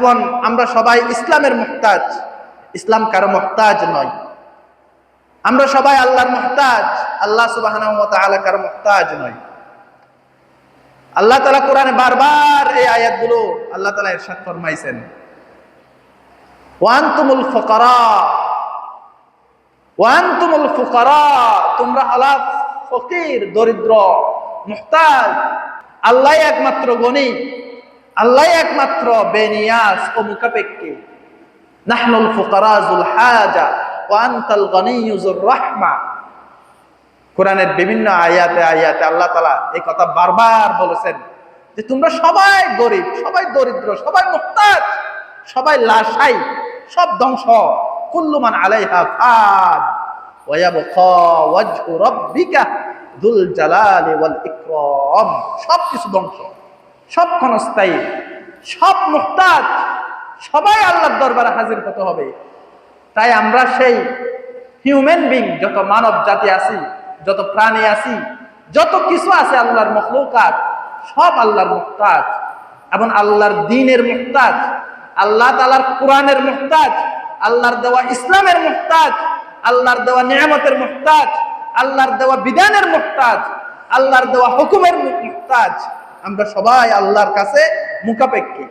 এবং আমরা সবাই ইসলামের মুহতাজ। ইসলাম কারও মুহতাজ নয়। আমরা সবাই আল্লাহর মুহতাজ। আল্লাহ সুবাহ কারও মুহতাজ নয়। আল্লাহ তালা কোরআনে বারবার এই আয়াতগুলো আল্লাহ তালা এরশাদ ফরমাইছেন। ওয়ান্তুমুল ফুকারা। ওয়ান্তুমুল ফুকারা। তোমরা আলা ফকির, দরিদ্র, মুহতাজ। আল্লাহ একমাত্র গণি। আল্লাহ একমাত্র বেনিয়াস ও মুখাপেক্ষী। নাহনুল ফুকারা জুল হাজা ওয়ান্তাল গনিয়ুজুর রহমা। কোরআনের বিভিন্ন আয়াতে আয়াতে আল্লাহ তালা এই কথা বারবার বলেছেন যে তোমরা সবাই গরিব, সবাই দরিদ্র, সবাই মুহতাজ, সবাই লাশাই, সব ধ্বংস। কুল্লুমান আলাইহা ফান ওয়ায়াবকা ওয়াজহু রাব্বিকা দুল জালালি ওয়াল ইকরাম। সব কিছু ধ্বংস। সব ক্ষণস্থায়ী সব মুহতাজ সবাই আল্লাহর দরবারে হাজির হতে হবে। তাই আমরা সেই হিউম্যান বিং যত মানব জাতি আছি, যত প্রাণী আছি, যত কিছু আছে আল্লাহর মখলুকাত, সব আল্লাহর মুহতাজ এবং আল্লাহর দিনের মুহতাজ আল্লাহ তালার কোরআনের মুহতাজ আল্লাহর দেওয়া ইসলামের মুহতাজ আল্লাহর দেওয়া নিয়ামতের মুহতাজ আল্লাহর দেওয়া বিধানের মুহতাজ আল্লাহর দেওয়া হুকুমের মুহতাজ আমরা সবাই আল্লাহর কাছে মুখাপেক্ষী।